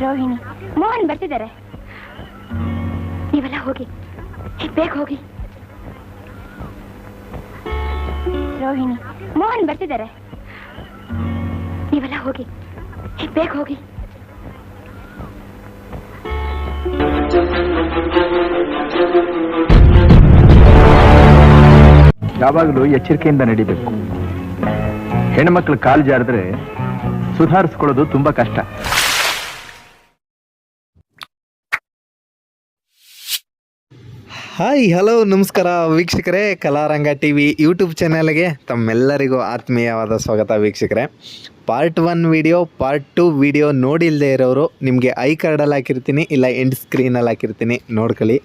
ರೋಹಿಣಿ, ಮೋಹನ್ ಬರ್ತಿದ್ದಾರೆ. ನೀವೆಲ್ಲ ಹೋಗಿ ಬೇಗ ಹೋಗಿ? ರೋಹಿಣಿ, ಮೋಹನ್ ಬರ್ತಿದ್ದಾರೆ. ನೀವೆಲ್ಲ ಹೋಗಿ ಬೇಗ ಹೋಗಿ? ಯಾವಾಗಲೂ ಎಚ್ಚರಿಕೆಯಿಂದ ನಡಿಬೇಕು. ಹೆಣ್ಮಕ್ಳು ಕಾಲು ಜಾರಿದ್ರೆ ಸುಧಾರಿಸ್ಕೊಳ್ಳೋದು ತುಂಬಾ ಕಷ್ಟ. ಹಾಯ್ ಹಲೋ ನಮಸ್ಕಾರ ವೀಕ್ಷಕರೇ, ಕಲಾರಂಗ ಟಿ ವಿ ಯೂಟ್ಯೂಬ್ ಚಾನಲ್ಗೆ ತಮ್ಮೆಲ್ಲರಿಗೂ ಆತ್ಮೀಯವಾದ ಸ್ವಾಗತ ವೀಕ್ಷಕರೇ. Part one video part two video ನೋಡಿಲ್ಲದೆ ಇರೋರು ನಿಮಗೆ ಐ ಕಾರ್ಡಲ್ಲಿ ಹಾಕಿರ್ತೀನಿ, ಇಲ್ಲ ಎಂಡ್ ಸ್ಕ್ರೀನಲ್ಲಿ ಹಾಕಿರ್ತೀನಿ, ನೋಡ್ಕೊಳ್ಳಿ.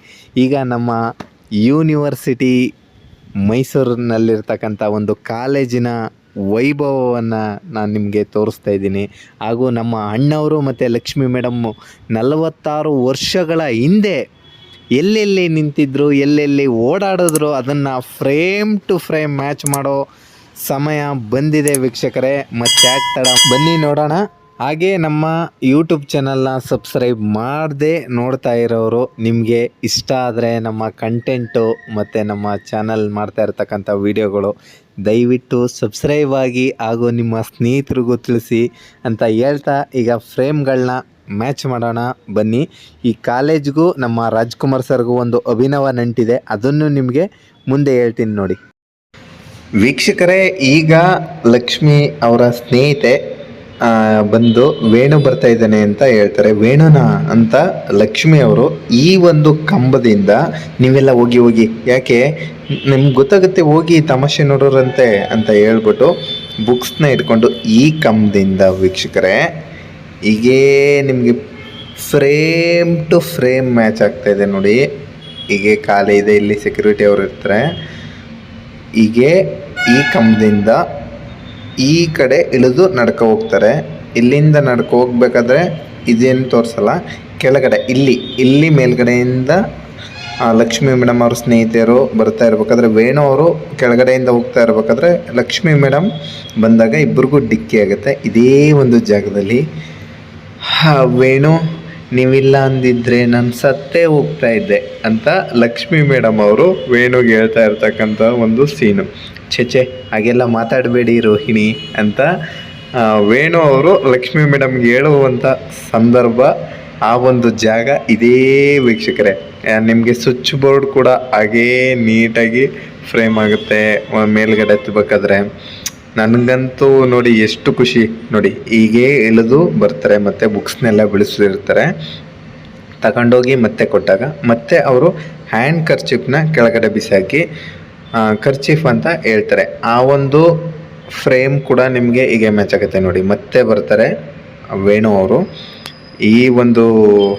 ಈಗ ನಮ್ಮ ಯೂನಿವರ್ಸಿಟಿ ಮೈಸೂರಿನಲ್ಲಿರ್ತಕ್ಕಂಥ ಒಂದು ಕಾಲೇಜಿನ ವೈಭವವನ್ನು ನಾನು ನಿಮಗೆ ತೋರಿಸ್ತಾ ಇದ್ದೀನಿ. ಹಾಗೂ ನಮ್ಮ ಅಣ್ಣವರು ಮತ್ತು ಲಕ್ಷ್ಮಿ ಮೇಡಮ್ಮು ನಲವತ್ತಾರು ವರ್ಷಗಳ ಹಿಂದೆ ಎಲ್ಲೆಲ್ಲಿ ನಿಂತಿದ್ರು, ಎಲ್ಲೆಲ್ಲಿ ಓಡಾಡಿದ್ರು, ಅದನ್ನು ಫ್ರೇಮ್ ಟು ಫ್ರೇಮ್ ಮ್ಯಾಚ್ ಮಾಡೋ ಸಮಯ ಬಂದಿದೆ ವೀಕ್ಷಕರೇ. ಮತ್ತೆ ತಡ? ಬನ್ನಿ ನೋಡೋಣ. ಹಾಗೆ ನಮ್ಮ ಯೂಟ್ಯೂಬ್ ಚಾನಲ್ನ ಸಬ್ಸ್ಕ್ರೈಬ್ ಮಾಡದೆ ನೋಡ್ತಾ ಇರೋರು ನಿಮಗೆ ಇಷ್ಟ ಆದರೆ ನಮ್ಮ ಕಂಟೆಂಟು ಮತ್ತು ನಮ್ಮ ಚಾನಲ್ ಮಾಡ್ತಾ ಇರ್ತಕ್ಕಂಥ ವೀಡಿಯೋಗಳು ದಯವಿಟ್ಟು ಸಬ್ಸ್ಕ್ರೈಬ್ ಆಗಿ ಹಾಗೂ ನಿಮ್ಮ ಸ್ನೇಹಿತರಿಗೂ ತಿಳಿಸಿ ಅಂತ ಹೇಳ್ತಾ ಈಗ ಫ್ರೇಮ್ಗಳನ್ನ ಮ್ಯಾಚ್ ಮಾಡೋಣ. ಬನ್ನಿ. ಈ ಕಾಲೇಜ್ಗೂ ನಮ್ಮ ರಾಜ್ಕುಮಾರ್ ಸರ್ಗೂ ಒಂದು ಅಭಿನವ ನಂಟಿದೆ. ಅದನ್ನು ನಿಮಗೆ ಮುಂದೆ ಹೇಳ್ತೀನಿ ನೋಡಿ. ವೀಕ್ಷಕರೇ, ಈಗ ಲಕ್ಷ್ಮಿ ಅವರ ಸ್ನೇಹಿತೆ ಬಂದು ವೇಣು ಬರ್ತಾ ಇದ್ದಾನೆ ಅಂತ ಹೇಳ್ತಾರೆ. ವೇಣುನ ಅಂತ ಲಕ್ಷ್ಮಿ ಅವರು ಈ ಒಂದು ಕಂಬದಿಂದ ನೀವೆಲ್ಲ ಹೋಗಿ ಹೋಗಿ. ಯಾಕೆ? ನಿಮ್ಗೆ ಗೊತ್ತಾಗುತ್ತೆ, ಹೋಗಿ ತಮಾಷೆ ನೋಡೋರಂತೆ ಅಂತ ಹೇಳ್ಬಿಟ್ಟು ಬುಕ್ಸ್ನ ಇಟ್ಕೊಂಡು ಈ ಕಂಬದಿಂದ ವೀಕ್ಷಕರೇ, ಹೀಗೇ ನಿಮಗೆ ಫ್ರೇಮ್ ಟು ಫ್ರೇಮ್ ಮ್ಯಾಚ್ ಆಗ್ತಾ ಇದೆ ನೋಡಿ. ಹೀಗೆ ಖಾಲಿ ಇದೆ, ಇಲ್ಲಿ ಸೆಕ್ಯೂರಿಟಿ ಅವರು ಇರ್ತಾರೆ. ಹೀಗೆ ಈ ಕಂಬದಿಂದ ಈ ಕಡೆ ಇಳಿದು ನಡ್ಕೊ ಹೋಗ್ತಾರೆ. ಇಲ್ಲಿಂದ ನಡ್ಕೊ ಹೋಗ್ಬೇಕಾದ್ರೆ ಇದೇನು ತೋರಿಸಲ್ಲ. ಕೆಳಗಡೆ, ಇಲ್ಲಿ ಇಲ್ಲಿ ಮೇಲ್ಗಡೆಯಿಂದ ಲಕ್ಷ್ಮಿ ಮೇಡಮ್ ಅವ್ರ ಸ್ನೇಹಿತೆಯರು ಬರ್ತಾ ಇರ್ಬೇಕಾದ್ರೆ, ವೇಣು ಅವರು ಕೆಳಗಡೆಯಿಂದ ಹೋಗ್ತಾ ಇರ್ಬೇಕಾದ್ರೆ, ಲಕ್ಷ್ಮಿ ಮೇಡಮ್ ಬಂದಾಗ ಇಬ್ಬರಿಗೂ ಡಿಕ್ಕಿ ಆಗುತ್ತೆ. ಇದೇ ಒಂದು ಜಾಗದಲ್ಲಿ ವೇಣು, ನೀವಿಲ್ಲ ಅಂದಿದ್ರೆ ನಾನು ಸತ್ತೇ ಹೋಗ್ತಾ ಇದ್ದೆ ಅಂತ ಲಕ್ಷ್ಮಿ ಮೇಡಮ್ ಅವರು ವೇಣುಗೆ ಹೇಳ್ತಾ ಇರ್ತಕ್ಕಂಥ ಒಂದು ಸೀನು. ಛೆ ಹಾಗೆಲ್ಲ ಮಾತಾಡಬೇಡಿ ರೋಹಿಣಿ ಅಂತ ವೇಣು ಅವರು ಲಕ್ಷ್ಮಿ ಮೇಡಮ್ಗೆ ಹೇಳುವಂಥ ಸಂದರ್ಭ ಆ ಒಂದು ಜಾಗ ಇದೇ ವೀಕ್ಷಕರೇ. ನಿಮಗೆ ಸ್ವಿಚ್ ಬೋರ್ಡ್ ಕೂಡ ಹಾಗೇ ನೀಟಾಗಿ ಫ್ರೇಮ್ ಆಗುತ್ತೆ ಮೇಲ್ಗಡೆ ಹತ್ತಬೇಕಾದ್ರೆ ನನಗಂತೂ ನೋಡಿ ಎಷ್ಟು ಖುಷಿ. ನೋಡಿ, ಹೀಗೆ ಇಳಿದು ಬರ್ತಾರೆ, ಮತ್ತು ಬುಕ್ಸ್ನೆಲ್ಲ ಬಿಡಿಸಿರ್ತಾರೆ ತಗೊಂಡೋಗಿ ಮತ್ತೆ ಕೊಟ್ಟಾಗ, ಮತ್ತೆ ಅವರು ಹ್ಯಾಂಡ್ ಕರ್ಚಿಪ್ನ ಕೆಳಗಡೆ ಬಿಸಾಕಿ ಕರ್ಚಿಫ್ ಅಂತ ಹೇಳ್ತಾರೆ. ಆ ಒಂದು ಫ್ರೇಮ್ ಕೂಡ ನಿಮಗೆ ಹೀಗೆ ಮ್ಯಾಚ್ ಆಗುತ್ತೆ ನೋಡಿ. ಮತ್ತೆ ಬರ್ತಾರೆ ವೇಣು ಅವರು. ಈ ಒಂದು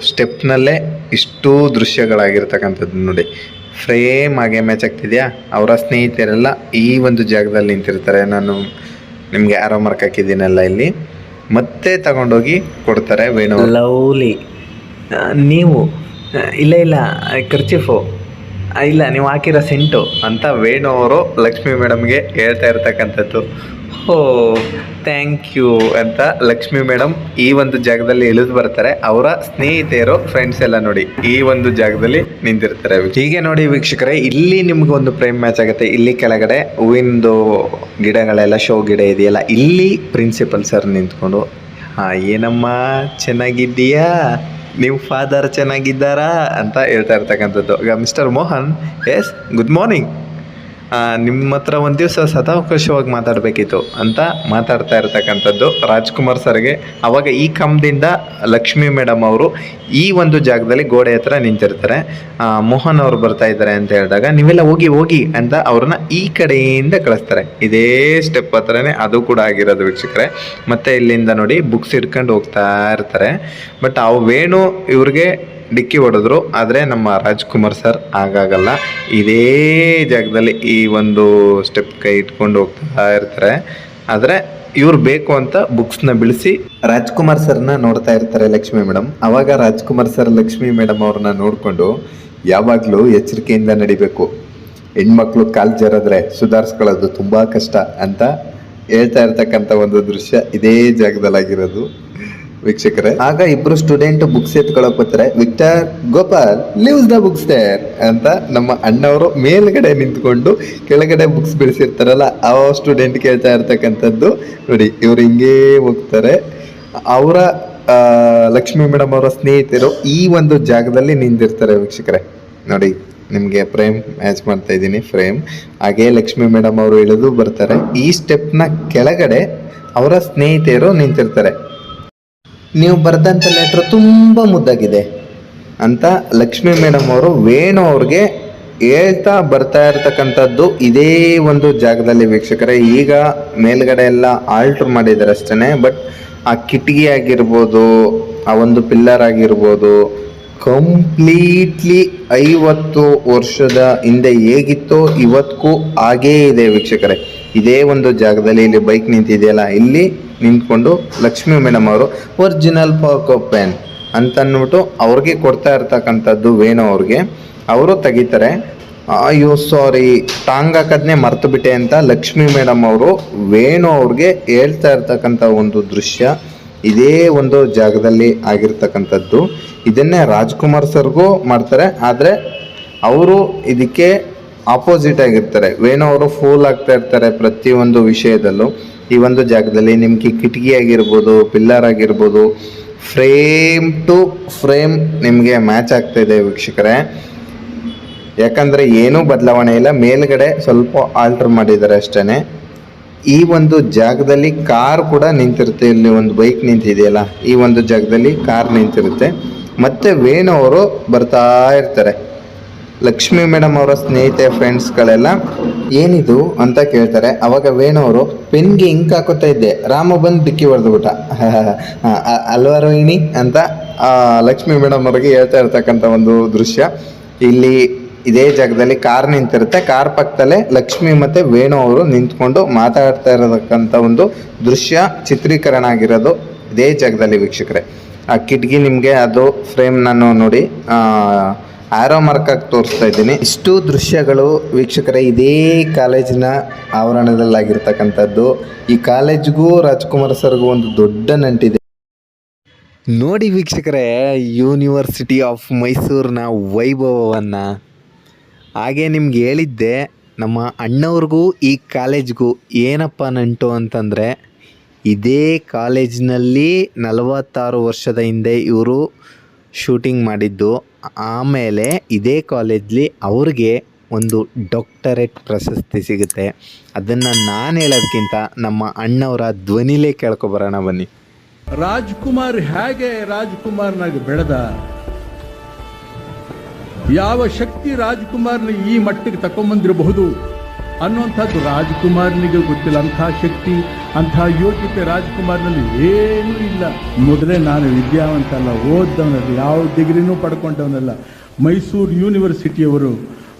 ಸ್ಟೆಪ್ನಲ್ಲೇ ಇಷ್ಟು ದೃಶ್ಯಗಳಾಗಿರ್ತಕ್ಕಂಥದ್ದು ನೋಡಿ. ಫ್ರೇಮ್ ಹಾಗೆ ಮ್ಯಾಚ್ ಆಗ್ತಿದೆಯಾ? ಅವರ ಸ್ನೇಹಿತರೆಲ್ಲ ಈ ಒಂದು ಜಾಗದಲ್ಲಿ ನಿಂತಿರ್ತಾರೆ. ನಾನು ನಿಮಗೆ ಆರೋ ಮಾರ್ಕ್ ಹಾಕಿದ್ದೀನಲ್ಲ ಇಲ್ಲಿ. ಮತ್ತೆ ತಗೊಂಡೋಗಿ ಕೊಡ್ತಾರೆ ವೇಣು ಲವ್ಲಿ ನೀವು ಇಲ್ಲ ಇಲ್ಲ ಖರ್ಚಿಫು ಇಲ್ಲ, ನೀವು ಹಾಕಿರೋ ಸೆಂಟು ಅಂತ ವೇಣು ಅವರು ಲಕ್ಷ್ಮಿ ಮೇಡಮ್ಗೆ ಹೇಳ್ತಾ ಇರ್ತಕ್ಕಂಥದ್ದು. ಓ ಥ್ಯಾಂಕ್ ಯು ಅಂತ ಲಕ್ಷ್ಮಿ ಮೇಡಮ್ ಈ ಒಂದು ಜಾಗದಲ್ಲಿ ಇಳಿದು ಬರ್ತಾರೆ. ಅವರ ಸ್ನೇಹಿತೆಯರು ಫ್ರೆಂಡ್ಸ್ ಎಲ್ಲ ನೋಡಿ ಈ ಒಂದು ಜಾಗದಲ್ಲಿ ನಿಂತಿರ್ತಾರೆ. ಹೀಗೆ ನೋಡಿ ವೀಕ್ಷಕರೇ, ಇಲ್ಲಿ ನಿಮ್ಗೆ ಒಂದು ಪ್ರೇಮ್ ಮ್ಯಾಚ್ ಆಗುತ್ತೆ. ಇಲ್ಲಿ ಕೆಳಗಡೆ ಹೂವಿಂದು ಗಿಡಗಳೆಲ್ಲ ಶೋ ಗಿಡ ಇದೆಯಲ್ಲ, ಇಲ್ಲಿ ಪ್ರಿನ್ಸಿಪಲ್ ಸರ್ ನಿಂತ್ಕೊಂಡು, ಹಾ, ಏನಮ್ಮ, ಚೆನ್ನಾಗಿದ್ದೀಯಾ? ನಿಮ್ಮ ಫಾದರ್ ಚೆನ್ನಾಗಿದ್ದಾರಾ ಅಂತ ಹೇಳ್ತಾ ಇರ್ತಕ್ಕಂಥದ್ದು. ಈಗ mister Mohan yes good morning ನಿಮ್ಮ ಹತ್ರ ಒಂದು ದಿವಸ ಸದಾವಕಾಶವಾಗಿ ಮಾತಾಡಬೇಕಿತ್ತು ಅಂತ ಮಾತಾಡ್ತಾ ಇರ್ತಕ್ಕಂಥದ್ದು ರಾಜ್ಕುಮಾರ್ ಸರ್ಗೆ. ಅವಾಗ ಈ ಕಂಬದಿಂದ ಲಕ್ಷ್ಮಿ ಮೇಡಮ್ ಅವರು ಈ ಒಂದು ಜಾಗದಲ್ಲಿ ಗೋಡೆ ಹತ್ರ ನಿಂತಿರ್ತಾರೆ. ಮೋಹನ್ ಅವರು ಬರ್ತಾ ಇದ್ದಾರೆ ಅಂತ ಹೇಳಿದಾಗ ನೀವೆಲ್ಲ ಹೋಗಿ ಹೋಗಿ ಅಂತ ಅವ್ರನ್ನ ಈ ಕಡೆಯಿಂದ ಕಳಿಸ್ತಾರೆ. ಇದೇ ಸ್ಟೆಪ್ ಹತ್ರನೇ ಅದು ಕೂಡ ಆಗಿರೋದು ವೀಕ್ಷಕರೇ. ಮತ್ತೆ ಇಲ್ಲಿಂದ ನೋಡಿ ಬುಕ್ಸ್ ಇಟ್ಕೊಂಡು ಹೋಗ್ತಾ ಇರ್ತಾರೆ. ಬಟ್ ಅವು ವೇಣು ಇವ್ರಿಗೆ ಡಿಕ್ಕಿ ಹೊಡೆದ್ರು, ಆದರೆ ನಮ್ಮ ರಾಜ್ಕುಮಾರ್ ಸರ್ ಆಗಾಗಲ್ಲ ಇದೇ ಜಾಗದಲ್ಲಿ ಈ ಒಂದು ಸ್ಟೆಪ್ ಕೈ ಇಟ್ಕೊಂಡು ಹೋಗ್ತಾ ಇರ್ತಾರೆ. ಆದರೆ ಇವ್ರು ಬೇಕು ಅಂತ ಬುಕ್ಸ್ನ ಬಿಡಿಸಿ ರಾಜ್ಕುಮಾರ್ ಸರ್ನ ನೋಡ್ತಾ ಇರ್ತಾರೆ ಲಕ್ಷ್ಮಿ ಮೇಡಮ್ ಅವಾಗ ರಾಜ್ಕುಮಾರ್ ಸರ್, ಲಕ್ಷ್ಮಿ ಮೇಡಮ್ ಅವ್ರನ್ನ ನೋಡಿಕೊಂಡು ಯಾವಾಗಲೂ ಎಚ್ಚರಿಕೆಯಿಂದ ನಡಿಬೇಕು. ಹೆಣ್ಮಕ್ಳು ಕಾಲು ಜರದ್ರೆ ಸುಧಾರಿಸ್ಕೊಳ್ಳೋದು ತುಂಬ ಕಷ್ಟ ಅಂತ ಹೇಳ್ತಾ ಇರ್ತಕ್ಕಂಥ ಒಂದು ದೃಶ್ಯ ಇದೇ ಜಾಗದಲ್ಲಾಗಿರೋದು. ವೀಕ್ಷಕರೇ. ಆಗ ಇಬ್ರು ಸ್ಟೂಡೆಂಟ್ ಬುಕ್ಸ್ ಎತ್ಕೊಳಕ್ ಬರ್ತಾರೆ. Victor, Gopal leaves the books there ಅಂತ ನಮ್ಮ ಅಣ್ಣವರು ಮೇಲ್ಗಡೆ ನಿಂತ್ಕೊಂಡು ಕೆಳಗಡೆ ಬುಕ್ಸ್ ಬಿಡಿಸಿರ್ತಾರಲ್ಲ, ಆ ಸ್ಟೂಡೆಂಟ್ ಕೇಳ್ತಾ ಇರ್ತಕ್ಕಂಥದ್ದು. ನೋಡಿ, ಇವ್ರು ಹಿಂಗೇ ಹೋಗ್ತಾರೆ. ಅವರ ಲಕ್ಷ್ಮೀ ಮೇಡಮ್ ಅವರ ಸ್ನೇಹಿತರು ಈ ಒಂದು ಜಾಗದಲ್ಲಿ ನಿಂತಿರ್ತಾರೆ ವೀಕ್ಷಕರೇ. ನೋಡಿ, ನಿಮಗೆ ಫ್ರೇಮ್ ಮ್ಯಾಚ್ ಮಾಡ್ತಾ ಇದ್ದೀನಿ ಫ್ರೇಮ್ ಹಾಗೆ ಲಕ್ಷ್ಮೀ ಮೇಡಮ್ ಅವರು ಇಳಿದು ಬರ್ತಾರೆ. ಈ ಸ್ಟೆಪ್ನ ಕೆಳಗಡೆ ಅವರ ಸ್ನೇಹಿತೆಯರು ನಿಂತಿರ್ತಾರೆ. ನೀವು ಬರೆದಂಥ ಲೆಟ್ರ್ ತುಂಬ ಮುದ್ದಾಗಿದೆ ಅಂತ ಲಕ್ಷ್ಮೀ ಮೇಡಮ್ ಅವರು ವೇಣು ಅವ್ರಿಗೆ ಹೇಳ್ತಾ ಬರ್ತಾ ಇರ್ತಕ್ಕಂಥದ್ದು ಇದೇ ಒಂದು ಜಾಗದಲ್ಲಿ ವೀಕ್ಷಕರೇ. ಈಗ ಮೇಲ್ಗಡೆ ಎಲ್ಲ ಆಲ್ಟ್ರ್ ಮಾಡಿದ್ದಾರೆ ಅಷ್ಟೇ ಬಟ್ ಆ ಕಿಟಕಿ ಆಗಿರ್ಬೋದು, ಆ ಒಂದು ಪಿಲ್ಲರ್ ಆಗಿರ್ಬೋದು ಕಂಪ್ಲೀಟ್ಲಿ ಐವತ್ತು ವರ್ಷದ ಹಿಂದೆ ಹೇಗಿತ್ತೋ ಇವತ್ತಿಗೂ ಹಾಗೇ ಇದೆ ವೀಕ್ಷಕರೇ. ಇದೇ ಒಂದು ಜಾಗದಲ್ಲಿ ಇಲ್ಲಿ ಬೈಕ್ ನಿಂತಿದೆಯಲ್ಲ, ಇಲ್ಲಿ ನಿಂತ್ಕೊಂಡು ಲಕ್ಷ್ಮೀ ಮೇಡಮ್ ಅವರು ಒರಿಜಿನಲ್ ಪಾಕೋ ಪೆನ್ ಅಂತ ಅವ್ರಿಗೆ ಕೊಡ್ತಾ ಇರ್ತಕ್ಕಂಥದ್ದು ವೇಣು ಅವ್ರಿಗೆ. ಅವರು ತೆಗಿತಾರೆ. ಅಯ್ಯೋ ಸಾರಿ ಟಾಂಗ್ ಹಾಕೋದನ್ನೇ ಮರ್ತು ಬಿಟ್ಟೆ ಅಂತ ಲಕ್ಷ್ಮೀ ಮೇಡಮ್ ಅವರು ವೇಣು ಅವ್ರಿಗೆ ಹೇಳ್ತಾ ಇರ್ತಕ್ಕಂಥ ಒಂದು ದೃಶ್ಯ ಇದೇ ಒಂದು ಜಾಗದಲ್ಲಿ ಆಗಿರ್ತಕ್ಕಂಥದ್ದು. ಇದನ್ನೇ ರಾಜ್ಕುಮಾರ್ ಸರ್ಗೂ ಮಾಡ್ತಾರೆ. ಆದರೆ ಅವರು ಇದಕ್ಕೆ ಆಪೋಸಿಟ್ ಆಗಿರ್ತಾರೆ. ವೇಣು ಅವರು ಫೂಲ್ ಆಗ್ತಾ ಇರ್ತಾರೆ ಪ್ರತಿಯೊಂದು ವಿಷಯದಲ್ಲೂ. ಈ ಒಂದು ಜಾಗದಲ್ಲಿ ನಿಮಗೆ ಕಿಟಕಿ ಆಗಿರ್ಬೋದು ಪಿಲ್ಲರ್ ಆಗಿರ್ಬೋದು, ಫ್ರೇಮ್ ಟು ಫ್ರೇಮ್ ನಿಮಗೆ ಮ್ಯಾಚ್ ಆಗ್ತಾ ಇದೆ ವೀಕ್ಷಕರೇ. ಯಾಕಂದರೆ ಏನೂ ಬದಲಾವಣೆ ಇಲ್ಲ, ಮೇಲ್ಗಡೆ ಸ್ವಲ್ಪ ಆಲ್ಟರ್ ಮಾಡಿದ್ದಾರೆ ಅಷ್ಟೇ ಈ ಒಂದು ಜಾಗದಲ್ಲಿ ಕಾರ್ ಕೂಡ ನಿಂತಿರುತ್ತೆ, ಇಲ್ಲಿ ಒಂದು ಬೈಕ್ ನಿಂತಿದೆಯಲ್ಲ, ಈ ಒಂದು ಜಾಗದಲ್ಲಿ ಕಾರ್ ನಿಂತಿರುತ್ತೆ. ಮತ್ತೆ ವೇಣು ಅವರು ಬರ್ತಾ ಇರ್ತಾರೆ. ಲಕ್ಷ್ಮೀ ಮೇಡಮ್ ಅವರ ಸ್ನೇಹಿತೆ ಫ್ರೆಂಡ್ಸ್ಗಳೆಲ್ಲ ಏನಿದು ಅಂತ ಕೇಳ್ತಾರೆ. ಅವಾಗ ವೇಣು ಅವರು, ಪೆನ್ಗೆ ಇಂಕ್ ಹಾಕೋತಾ ಇದ್ದೆ. ರಾಮ ಬಂದು ಡಿಕ್ಕಿ ಹೊಡೆದ್ಬಿಟ್ಟ ಅಲ್ವಾ ರೋಹಿಣಿ? ಅಂತ ಲಕ್ಷ್ಮೀ ಮೇಡಮ್ ಅವ್ರಿಗೆ ಹೇಳ್ತಾ ಇರ್ತಕ್ಕಂಥ ಒಂದು ದೃಶ್ಯ. ಇಲ್ಲಿ ಇದೇ ಜಾಗದಲ್ಲಿ ಕಾರ್ ನಿಂತಿರುತ್ತೆ. ಕಾರ್ ಪಕ್ಕದಲ್ಲೇ ಲಕ್ಷ್ಮಿ ಮತ್ತೆ ವೇಣು ಅವರು ನಿಂತ್ಕೊಂಡು ಮಾತಾಡ್ತಾ ಇರತಕ್ಕಂಥ ಒಂದು ದೃಶ್ಯ, ಚಿತ್ರೀಕರಣ ಆಗಿರೋದು ಇದೇ ಜಾಗದಲ್ಲಿ ವೀಕ್ಷಕರೇ. ಆ ಕಿಟಕಿ ನಿಮಗೆ ಅದು ಫ್ರೇಮ್ ನಾನು ನೋಡಿ ಆರೋ ಮಾರ್ಕಾಗಿ ತೋರಿಸ್ತಾ ಇದ್ದೀನಿ. ಇಷ್ಟು ದೃಶ್ಯಗಳು ವೀಕ್ಷಕರೇ, ಇದೇ ಕಾಲೇಜಿನ ಆವರಣದಲ್ಲಾಗಿರ್ತಕ್ಕಂಥದ್ದು. ಈ ಕಾಲೇಜ್ಗೂ ರಾಜ್ಕುಮಾರ್ ಸರ್ಗೂ ಒಂದು ದೊಡ್ಡ ನಂಟಿದೆ. ನೋಡಿ ವೀಕ್ಷಕರೇ ಯೂನಿವರ್ಸಿಟಿ ಆಫ್ ಮೈಸೂರಿನ ವೈಭವವನ್ನು. ಹಾಗೆ ನಿಮ್ಗೆ ಹೇಳಿದ್ದೆ, ನಮ್ಮ ಅಣ್ಣವ್ರಿಗೂ ಈ ಕಾಲೇಜ್ಗೂ ಏನಪ್ಪ ನಂಟು ಅಂತಂದರೆ, ಇದೇ ಕಾಲೇಜಿನಲ್ಲಿ ನಲವತ್ತಾರು ವರ್ಷದ ಹಿಂದೆ ಇವರು ಶೂಟಿಂಗ್ ಮಾಡಿದ್ದು. ಆಮೇಲೆ ಇದೇ ಕಾಲೇಜ್ಲಿ ಅವ್ರಿಗೆ ಒಂದು ಡಾಕ್ಟರೇಟ್ ಪ್ರಶಸ್ತಿ ಸಿಗುತ್ತೆ. ಅದನ್ನು ನಾನು ಹೇಳೋದಕ್ಕಿಂತ ನಮ್ಮ ಅಣ್ಣವರ ಧ್ವನಿಲೇ ಕೇಳ್ಕೊಬರೋಣ ಬನ್ನಿ. ರಾಜ್ಕುಮಾರ್ ಹೇಗೆ ರಾಜ್ಕುಮಾರ್ನಾಗಿ ಬೆಳೆದ? ಯಾವ ಶಕ್ತಿ ರಾಜ್ಕುಮಾರ್ನ ಈ ಮಟ್ಟಿಗೆ ತಕೊಂಬಂದಿರಬಹುದು ಅನ್ನುವಂಥದ್ದು ರಾಜ್ಕುಮಾರ್ನಿಗೆ ಗೊತ್ತಿಲ್ಲ. ಅಂಥ ಶಕ್ತಿ ಅಂಥ ಯೋಗ್ಯತೆ ರಾಜ್ಕುಮಾರ್ನಲ್ಲಿ ಏನೂ ಇಲ್ಲ. ಮೊದಲೇ ನಾನು ವಿದ್ಯಾವಂತ ಅಲ್ಲ ಓದ್ದವನಲ್ಲ, ಯಾವ ಡಿಗ್ರಿನೂ ಪಡ್ಕೊಂಡವನಲ್ಲ. ಮೈಸೂರು ಯೂನಿವರ್ಸಿಟಿಯವರು,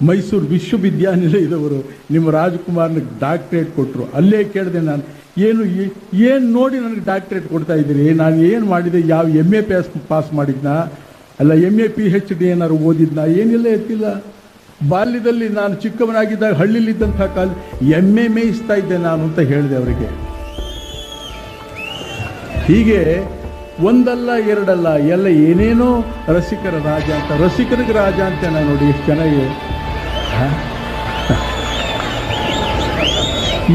ಮೈಸೂರು ವಿಶ್ವವಿದ್ಯಾನಿಲಯದವರು ನಿಮ್ಮ ರಾಜ್ಕುಮಾರ್ನ ಡಾಕ್ಟ್ರೇಟ್ ಕೊಟ್ಟರು ಅಲ್ಲೇ ಕೇಳಿದೆ ನಾನು, ಏನು ಏನು ನೋಡಿ ನನಗೆ ಡಾಕ್ಟ್ರೇಟ್ ಕೊಡ್ತಾ ಇದ್ದೀರಿ? ನಾನು ಏನು ಮಾಡಿದೆ? ಯಾವ ಎಂ ಎ ಪಾಸ್ ಪಾಸ್ ಮಾಡಿದ್ನಾ? ಅಲ್ಲ M A P H D ಏನಾದ್ರು ಓದಿದ್ನಾ? ಏನಿಲ್ಲ, ಎತ್ತಿಲ್ಲ. ಬಾಲ್ಯದಲ್ಲಿ ನಾನು ಚಿಕ್ಕವನಾಗಿದ್ದಾಗ ಹಳ್ಳಿಲಿದ್ದಂಥ ಕಾಲ ಎ ಮೇಯಿಸ್ತಾ ಇದ್ದೆ ನಾನು ಅಂತ ಹೇಳಿದೆ ಅವರಿಗೆ. ಹೀಗೆ ಒಂದಲ್ಲ, ಎರಡಲ್ಲ, ಎಲ್ಲ ಏನೇನೋ ರಸಿಕರ ರಾಜ ಅಂತ, ರಸಿಕರಿಗೆ ರಾಜ ಅಂತ ನಾನು ನೋಡಿ ಎಷ್ಟು ಚೆನ್ನಾಗಿ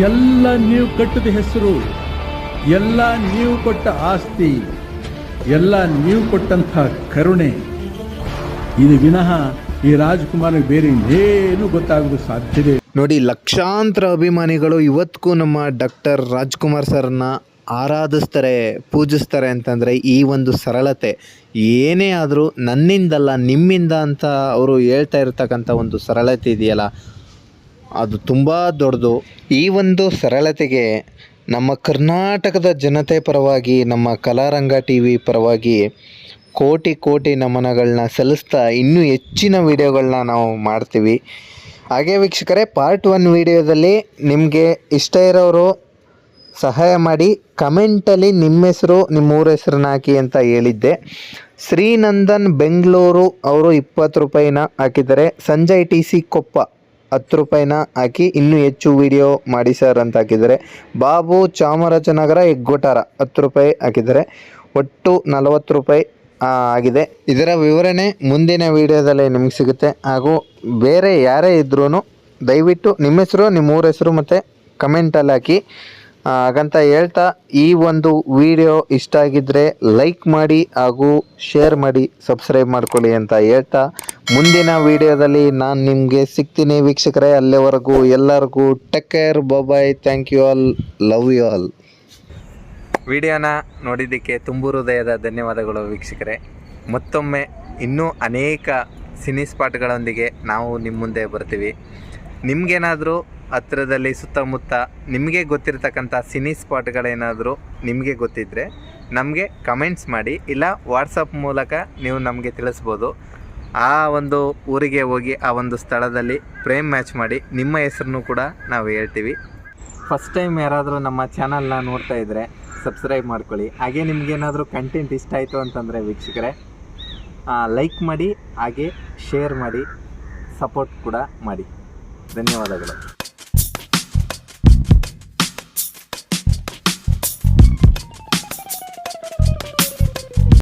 ಎಲ್ಲ ನೀವು ಕಟ್ಟಿದ ಹೆಸರು, ಎಲ್ಲ ನೀವು ಕೊಟ್ಟ ಆಸ್ತಿ, ಎಲ್ಲ ನೀವು ಕೊಟ್ಟಂಥ ಕರುಣೆ. ಇದು ವಿನಃ ಈ ರಾಜ್ಕುಮಾರ್ಗೆ ಬೇರೆ ಏನು ಗೊತ್ತಾಗೋದು ಸಾಧ್ಯತೆ ನೋಡಿ, ಲಕ್ಷಾಂತರ ಅಭಿಮಾನಿಗಳು ಇವತ್ತಿಗೂ ನಮ್ಮ ಡಾಕ್ಟರ್ ರಾಜ್ಕುಮಾರ್ ಸರ್ನ ಆರಾಧಿಸ್ತಾರೆ, ಪೂಜಿಸ್ತಾರೆ ಅಂತಂದರೆ ಈ ಒಂದು ಸರಳತೆ. ಏನೇ ಆದರೂ ನನ್ನಿಂದಲ್ಲ, ನಿಮ್ಮಿಂದ ಅಂತ ಅವರು ಹೇಳ್ತಾ ಇರ್ತಕ್ಕಂಥ ಒಂದು ಸರಳತೆ ಇದೆಯಲ್ಲ, ಅದು ತುಂಬ ದೊಡ್ಡದು. ಈ ಒಂದು ಸರಳತೆಗೆ ನಮ್ಮ ಕರ್ನಾಟಕದ ಜನತೆ ಪರವಾಗಿ, ನಮ್ಮ ಕಲಾರಂಗ ಟಿ ವಿ ಪರವಾಗಿ ಕೋಟಿ ಕೋಟಿ ನಮನಗಳನ್ನ ಸಲ್ಲಿಸ್ತಾ ಇನ್ನೂ ಹೆಚ್ಚಿನ ವಿಡಿಯೋಗಳನ್ನ ನಾವು ಮಾಡ್ತೀವಿ. ಹಾಗೆ ವೀಕ್ಷಕರೇ ಪಾರ್ಟ್ ಒನ್ ವಿಡಿಯೋದಲ್ಲಿ ನಿಮಗೆ ಇಷ್ಟ ಇರೋರು ಸಹಾಯ ಮಾಡಿ ಕಮೆಂಟಲ್ಲಿ ನಿಮ್ಮ ಹೆಸರು, ನಿಮ್ಮ ಊರ ಹೆಸರನ್ನ ಹಾಕಿ ಅಂತ ಹೇಳಿದ್ದೆ. ಶ್ರೀನಂದನ್, ಬೆಂಗಳೂರು, ಅವರು ಇಪ್ಪತ್ತು ರೂಪಾಯಿನ ಹಾಕಿದ್ದಾರೆ. ಸಂಜಯ್ ಟಿ ಸಿ ಕೊಪ್ಪ, ಹತ್ತು ರೂಪಾಯಿನ ಹಾಕಿ ಇನ್ನೂ ಹೆಚ್ಚು ವಿಡಿಯೋ ಮಾಡಿ ಸರ್ ಅಂತ ಹಾಕಿದ್ದಾರೆ. ಬಾಬು ಚಾಮರಾಜನಗರ ಹೆಗ್ಗೋಟಾರ, ಹತ್ತು ರೂಪಾಯಿ ಹಾಕಿದ್ದಾರೆ. ಒಟ್ಟು ನಲವತ್ತು ರೂಪಾಯಿ ಆಗಿದೆ. ಇದರ ವಿವರಣೆ ಮುಂದಿನ ವಿಡಿಯೋದಲ್ಲಿ ನಿಮಗೆ ಸಿಗುತ್ತೆ. ಹಾಗೂ ಬೇರೆ ಯಾರೇ ಇದ್ರೂ ದಯವಿಟ್ಟು ನಿಮ್ಮ ಹೆಸರು, ನಿಮ್ಮ ಊರ ಹೆಸರು ಮತ್ತು ಕಮೆಂಟಲ್ಲಿ ಹಾಕಿ. ಹಾಗಂತ ಹೇಳ್ತಾ, ಈ ಒಂದು ವಿಡಿಯೋ ಇಷ್ಟ ಆಗಿದ್ದರೆ ಲೈಕ್ ಮಾಡಿ ಹಾಗೂ ಶೇರ್ ಮಾಡಿ ಸಬ್ಸ್ಕ್ರೈಬ್ ಮಾಡ್ಕೊಳ್ಳಿ ಅಂತ ಹೇಳ್ತಾ, ಮುಂದಿನ ವಿಡಿಯೋದಲ್ಲಿ ನಾನು ನಿಮಗೆ ಸಿಗ್ತೀನಿ ವೀಕ್ಷಕರೇ. ಅಲ್ಲಿವರೆಗೂ ಎಲ್ಲರಿಗೂ take care bye thank you all love you all ವಿಡಿಯೋನ ನೋಡಿದ್ದಕ್ಕೆ ತುಂಬು ಹೃದಯದ ಧನ್ಯವಾದಗಳು ವೀಕ್ಷಕರೇ. ಮತ್ತೊಮ್ಮೆ ಇನ್ನೂ ಅನೇಕ ಸಿನಿ ಸ್ಪಾಟ್ಗಳೊಂದಿಗೆ ನಾವು ನಿಮ್ಮ ಮುಂದೆ ಬರ್ತೀವಿ. ನಿಮಗೇನಾದರೂ ಹತ್ತಿರದಲ್ಲಿ ಸುತ್ತಮುತ್ತ ನಿಮಗೆ ಗೊತ್ತಿರತಕ್ಕಂಥ ಸಿನಿ ಸ್ಪಾಟ್ಗಳೇನಾದರೂ ನಿಮಗೆ ಗೊತ್ತಿದ್ದರೆ ನಮಗೆ ಕಮೆಂಟ್ಸ್ ಮಾಡಿ ಇಲ್ಲ ವಾಟ್ಸಪ್ ಮೂಲಕ ನೀವು ನಮಗೆ ತಿಳಿಸ್ಬೋದು. ಆ ಒಂದು ಊರಿಗೆ ಹೋಗಿ ಆ ಒಂದು ಸ್ಥಳದಲ್ಲಿ ಪ್ರೇಮ್ ಮ್ಯಾಚ್ ಮಾಡಿ ನಿಮ್ಮ ಹೆಸರನ್ನು ಕೂಡ ನಾವು ಹೇಳ್ತೀವಿ. ಫಸ್ಟ್ ಟೈಮ್ ಯಾರಾದರೂ ನಮ್ಮ ಚಾನಲ್ನ ನೋಡ್ತಾ ಇದ್ದರೆ ಸಬ್ಸ್ಕ್ರೈಬ್ ಮಾಡ್ಕೊಳ್ಳಿ. ಹಾಗೆ ನಿಮಗೇನಾದರೂ ಕಂಟೆಂಟ್ ಇಷ್ಟ ಆಯಿತು ಅಂತಂದರೆ ವೀಕ್ಷಕರೇ ಲೈಕ್ ಮಾಡಿ, ಹಾಗೆ ಶೇರ್ ಮಾಡಿ ಸಪೋರ್ಟ್ ಕೂಡ ಮಾಡಿ. ಧನ್ಯವಾದಗಳು.